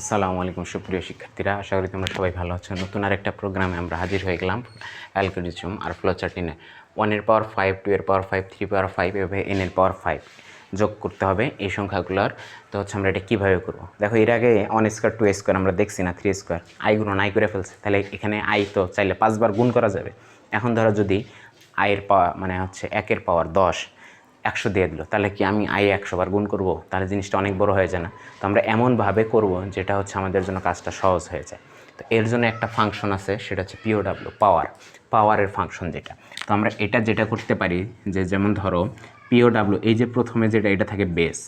আসসালামু আলাইকুম, সুপ্রিয় শিক্ষার্থীরা। আশা করি তোমরা সবাই ভালো আছো। নতুন আরেকটা প্রোগ্রামে আমরা হাজির হয়ে গেলাম অ্যালগোরিজম আর ফ্লোচার্টিনে ওয়ানের পাওয়ার ফাইভ টু এর power five three power five এভাবে এন এর পাওয়ার ফাইভ যোগ করতে হবে এই সংখ্যাগুলোর। তো হচ্ছে আমরা এটা কীভাবে করব? দেখো, এর আগে ওয়ান স্কোয়ার টু স্কোয়ার আমরা দেখছি না থ্রি স্কোয়ার আইগুলো নাই করে ফেলছে। তাহলে এখানে আই তো চাইলে পাঁচবার গুণ করা যাবে। এখন ধরো যদি আয়ের পাওয়ার মানে হচ্ছে একের পাওয়ার দশ একশো দিয়ে দিল। তাহলে কি আমি আই একশো বার গুণ করব? তাহলে জিনিসটা অনেক বড় হয়ে যায় না। তো আমরা এমনভাবে করব, যেটা হচ্ছে আমাদের জন্য কাজটা সহজ হয়ে যায়। তো এর জন্য একটা ফাংশন আছে, সেটা হচ্ছে পিওডাব্লিউ পাওয়ার পাওয়ারের ফাংশন যেটা। তো আমরা এটা যেটা করতে পারি, যে যেমন ধরো পিও পিওডাব্লিউ এই যে প্রথমে যেটা, এটা থাকে বেস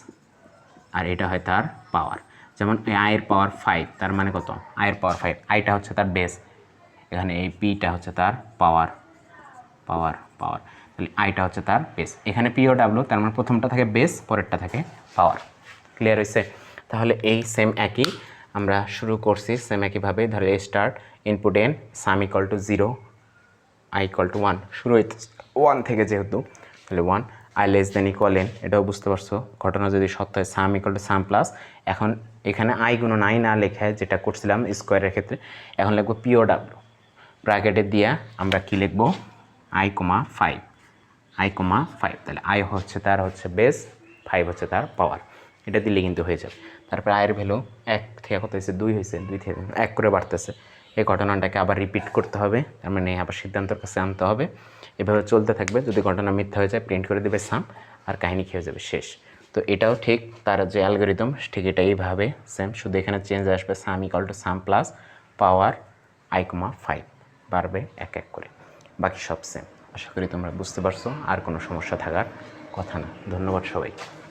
আর এটা হয় তার পাওয়ার যেমন আয়ের পাওয়ার ফাইভ তার মানে কত? আয়ের পাওয়ার ফাইভ আইটা হচ্ছে তার বেস এখানে এই পিটা হচ্ছে তার পাওয়ার পাওয়ার পাওয়ার তাহলে আইটা হচ্ছে তার বেস এখানে পিও ডাব্লু তার মানে প্রথমটা থাকে বেস পরেরটা থাকে পাওয়ার ক্লিয়ার হয়েছে তাহলে এই সেম একই আমরা শুরু করছি সেম একইভাবে। ধরো start input N sum equal to zero I equal to one শুরু হইতে ওয়ান থেকে যেহেতু, তাহলে one I less than equal N এটাও বুঝতে পারছ। ঘটনা যদি সত্য হয় sum equal to sum plus এখন এখানে আই গুণ নাই না লেখা যেটা করছিলাম স্কোয়ারের ক্ষেত্রে, এখন লিখব পিও ডাব্লু ব্র্যাকেটে দিয়া আমরা কি লিখব? I comma five I comma five. তাহলে আই হচ্ছে তার হচ্ছে বেস, ফাইভ হচ্ছে তার পাওয়ার। এটা দিলে কিন্তু হয়ে যাবে। তারপরে আয়ের ভ্যালু এক থেকে কত হয়েছে? দুই হয়েছে, দুই থেকে এক করে বাড়তেছে। এই ঘটনাটাকে আবার রিপিট করতে হবে। তার মানে আবার সিদ্ধান্তের কাছে আনতে হবে। এভাবে চলতে থাকবে। যদি ঘটনা মিথ্যা হয়ে যায়, প্রিন্ট করে দেবে সাম আর কাহিনী খেয়ে যাবে শেষ। তো এটাও ঠিক, তার যে অ্যালগোরিদম, ঠিক এটা এইভাবে সেম শুধু এখানে চেঞ্জ আসবে sum equal to sum plus power I comma five বাড়বে এক এক করে। বাকি সব সেম আশা করি তোমরা বুঝতে পারছ আর কোনো সমস্যা থাকার কথা না। ধন্যবাদ সবাইকে।